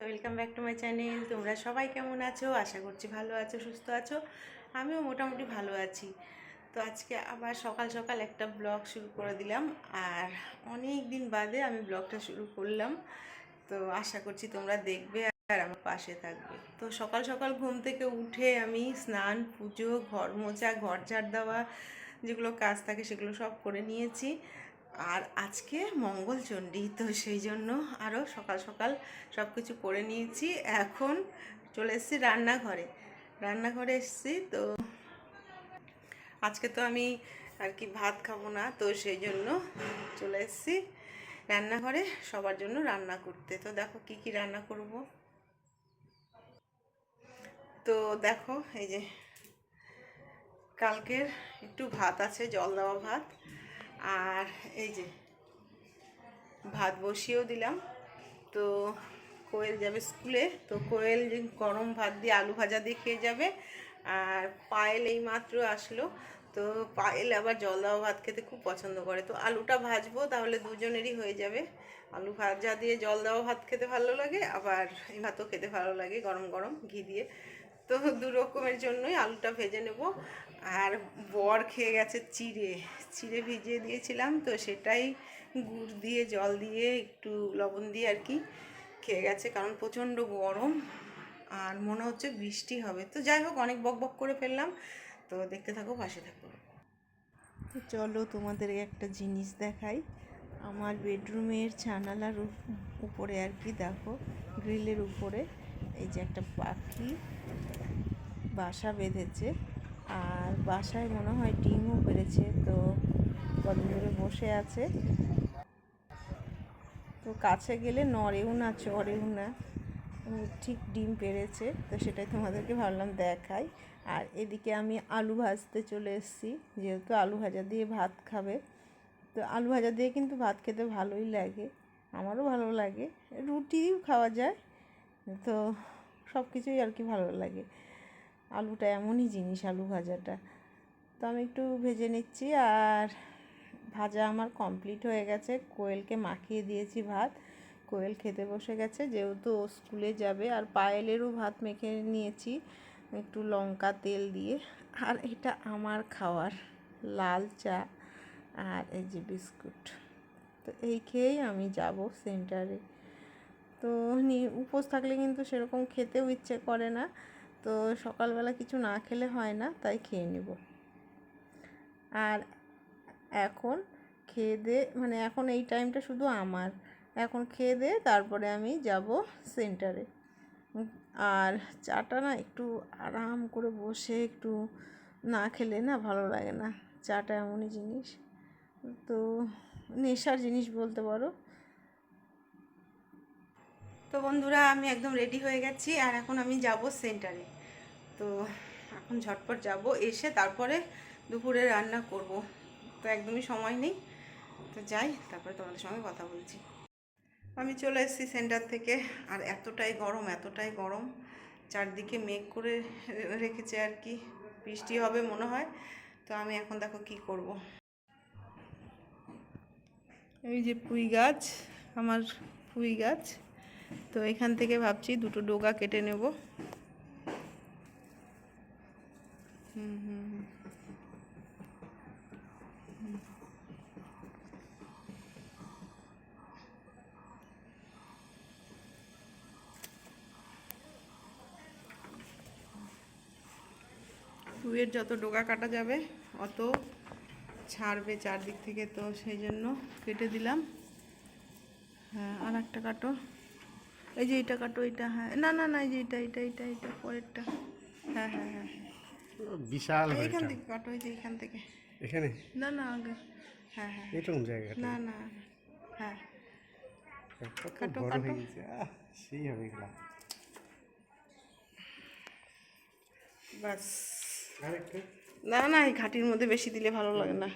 Welcome back to my channel. তোমরা সবাই কেমন আছো? আশা করছি ভালো আছো, সুস্থ আছো। আমিও মোটামুটি ভালো আছি। তো আজকে আবার সকাল সকাল একটা ব্লগ শুরু করে দিলাম। আর অনেক দিন বাদে আমি ব্লগটা শুরু করলাম। তো আশা করছি তোমরা দেখবে আর আমার পাশে থাকবে। তো সকাল সকাল ঘুম থেকে উঠে আমি স্নান, পুজো, ঘর মোছা, ঘর ঝাড় দেওয়া, যেগুলো কাজ থাকে সেগুলো সব করে নিয়েছি। আর আজকে মঙ্গলচণ্ডী তো সেই জন্য আরও সকাল সকাল সব কিছু করে নিয়েছি। এখন চলে এসেছি রান্নাঘরে। রান্নাঘরে এসেছি, তো আজকে তো আমি আর কি ভাত খাব না, তো সেই জন্য চলে এসেছি রান্নাঘরে সবার জন্য রান্না করতে। তো দেখো কি কি রান্না করব। তো দেখো এই যে কালকের একটু ভাত আছে, জল দেওয়া ভাত। আর এই যে ভাত বসিয়েও দিলাম। তো কোয়েল যাবে স্কুলে। তো কোয়েল গরম ভাত দিয়ে আলু ভাজা দিয়ে খেয়ে যাবে। আর পায়েল এই মাত্র আসলো। তো পায়েল আবার জল দেওয়া ভাত খেতে খুব পছন্দ করে। তো আলুটা ভাজবো, তাহলে দুজনেরই হয়ে যাবে। আলু ভাজা দিয়ে জল দেওয়া ভাত খেতে ভালো লাগে, আবার এই ভাতও খেতে ভালো লাগে গরম গরম ঘি দিয়ে। তো দু রকমের জন্যই আলুটা ভেজে নেব। আর বর খেয়ে গেছে চিড়ে। চিড়ে ভিজিয়ে দিয়েছিলাম, তো সেটাই গুড় দিয়ে, জল দিয়ে, একটু লবণ দিয়ে আর কি খেয়ে গেছে, কারণ প্রচণ্ড গরম আর মনে হচ্ছে বৃষ্টি হবে। তো যাই হোক, অনেক বক বক করে ফেললাম। তো দেখতে থাকো, পাশে থাকো। তো চলো তোমাদের একটা জিনিস দেখাই। আমার বেডরুমের ছানালার উপরে আর কি, দেখো, গ্রিলের উপরে। এই যে একটা পাখি। বাসা বেঁধেছে আর বাসায় মনে হয় ডিমও পেরেছে, তো কদিন ধরে বসে আছে। তো কাছে গেলে নড়েও না, চড়েও না ঠিক ডিম পেরেছে, তো সেটাই তোমাদেরকে ভাবলাম দেখাই। আর এদিকে আমি আলু ভাজতে চলে এসেছি, যেহেতু আলু ভাজা দিয়ে ভাত খাবে। তো আলু ভাজা দিয়ে কিন্তু ভাত খেতে ভালোই লাগে, আমারও ভালো লাগে, রুটিও খাওয়া যায়, তো সব কিছুই আর কি ভালো লাগে। আলুটা এমনই জিনিস আলু ভাজাটা। তো আমি একটু ভেজে নিচ্ছি আর ভাজা আমার কমপ্লিট হয়ে গেছে। কোয়েলকে মাখিয়ে দিয়েছি ভাত। কোয়েল খেতে বসে গেছে, যেহেতু ও স্কুলে যাবে। আর পায়েলেরও ভাত মেখে নিয়েছি একটু লঙ্কা তেল দিয়ে। আর এটা আমার খাওয়ার লাল চা আর এই যে বিস্কুট। তো এই খেয়েই আমি যাব সেন্টারে। তো উপোস থাকলে কিন্তু সেরকম খেতেও ইচ্ছে করে না। তো সকালবেলা কিছু না খেলে হয় না, তাই খেয়ে নেব। আর এখন খেয়ে দে মানে এখন এই টাইমটা শুধু আমার। এখন খেয়ে দে, তারপরে আমি যাব সেন্টারে। আর চাটা না একটু আরাম করে বসে একটু না খেলে না ভালো লাগে না। চাটা এমনই জিনিস। তো নেশার জিনিস বলতে পারো। তো বন্ধুরা, আমি একদম রেডি হয়ে গেছি আর এখন আমি যাব সেন্টারে তো এখন ঝটপট যাব, এসে তারপরে দুপুরে রান্না করব। তো একদমই সময় নেই। তো যাই, তারপরে তোমাদের সঙ্গে কথা বলছি। আমি চলে এসেছি সেন্টার থেকে, আর এতটাই গরম এতটাই গরম। চারদিকে মেঘ করে রেখেছে আর কি। বৃষ্টি হবে মনে হয়। তো আমি এখন দেখো কি করব। এই যে পুঁই গাছ, আমার পুঁই গাছ। তো এখান থেকে ভাবছি দুটো ডোগা কেটে নেব। হুম হুম। যত ডোগা কাটা যাবে, অত ছাড়বে চারদিক থেকে, তো সেই জন্য কেটে দিলাম। হ্যাঁ আর একটা কাটো। এই যে এইটা কাটো এইটা হ্যাঁ। না না না এই যে এটা এটা এটা এটা পরেরটা। হ্যাঁ হ্যাঁ হ্যাঁ বিশাল এই এইখান থেকে কাটো এই যে এইখান থেকে। এখানে? না না আগে। হ্যাঁ হ্যাঁ। এরকম জায়গাটা না না হ্যাঁ। কাটো, কাটো। হয়ে সেই হবে এগুলা বাস। না না এই ঘাটির মধ্যে বেশি দিলে ভালো লাগে না।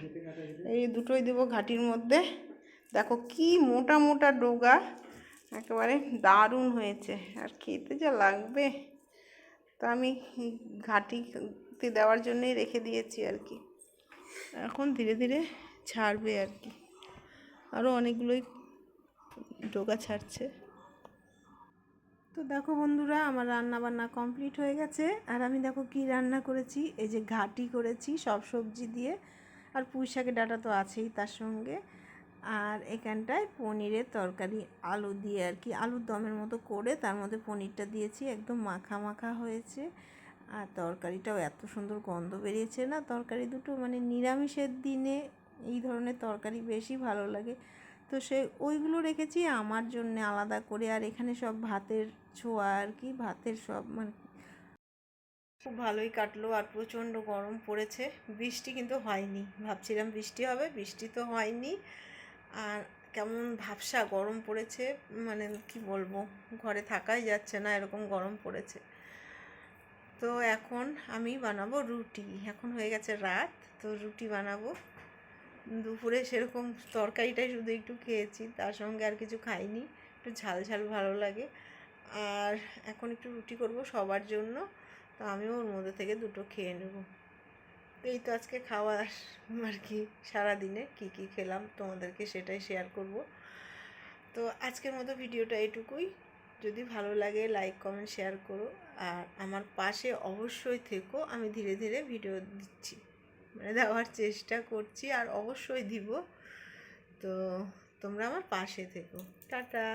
এই দুটোই দেবো ঘাটির মধ্যে। দেখো কি মোটা মোটা ডোগা। একেবারে দারুণ হয়েছে। আর খেতে যা লাগবে। তো আমি ঘাটিতে দেওয়ার জন্যই রেখে দিয়েছি আর কি। এখন ধীরে ধীরে ছাড়বে আর কি। আরও অনেকগুলোই ডোগা ছাড়ছে। তো দেখো বন্ধুরা, আমার রান্না বান্না কমপ্লিট হয়ে গেছে। আর আমি দেখো কি রান্না করেছি। এই যে ঘাটি করেছি সব সবজি দিয়ে। আর পুঁই শাকের ডাটা তো আছেই তার সঙ্গে। আর এখানটায় পনিরের তরকারি, আলু দিয়ে আর কি, আলুর দমের মতো করে তার মধ্যে পনিরটা দিয়েছি, একদম মাখা মাখা হয়েছে। আর তরকারিটাও এত সুন্দর গন্ধ বেরিয়েছে না, তরকারি দুটো মানে নিরামিষের দিনে এই ধরনের তরকারি বেশি ভালো লাগে। তো সে ওইগুলো রেখেছি আমার জন্য আলাদা করে, আর এখানে সব ভাতের ছোঁয়া আর কি, ভাতের সব মানে খুব ভালোই কাটলো আর প্রচণ্ড গরম পড়েছে। বৃষ্টি কিন্তু হয়নি, ভাবছিলাম বৃষ্টি হবে, বৃষ্টি তো হয়নি। আর কেমন ভাবসা গরম পড়েছে মানে কি বলব, ঘরে থাকাই যাচ্ছে না, এরকম গরম পড়েছে। তো এখন আমি বানাবো রুটি। এখন হয়ে গেছে রাত, তো রুটি বানাবো। দুপুরে সেরকম তরকারিটাই শুধু একটু খেয়েছি, তার সঙ্গে আর কিছু খাইনি। একটু ঝাল ঝাল ভালো লাগে। আর এখন একটু রুটি করব সবার জন্য, তো আমিও ওর মধ্যে থেকে দুটো খেয়ে নেব। তো এই তো আজকে খাওয়ার আর কি, সারাদিনে কী কী খেলাম তোমাদেরকে সেটাই শেয়ার করব। তো আজকের মতো ভিডিওটা এটুকুই। যদি ভালো লাগে লাইক কমেন্ট শেয়ার করো। আর আমার পাশে অবশ্যই থেকো, আমি ধীরে ধীরে ভিডিও দিচ্ছি। মানে দেওয়ার চেষ্টা করছি আর অবশ্যই দিব। তো তোমরা আমার পাশে থেকো। টাটা!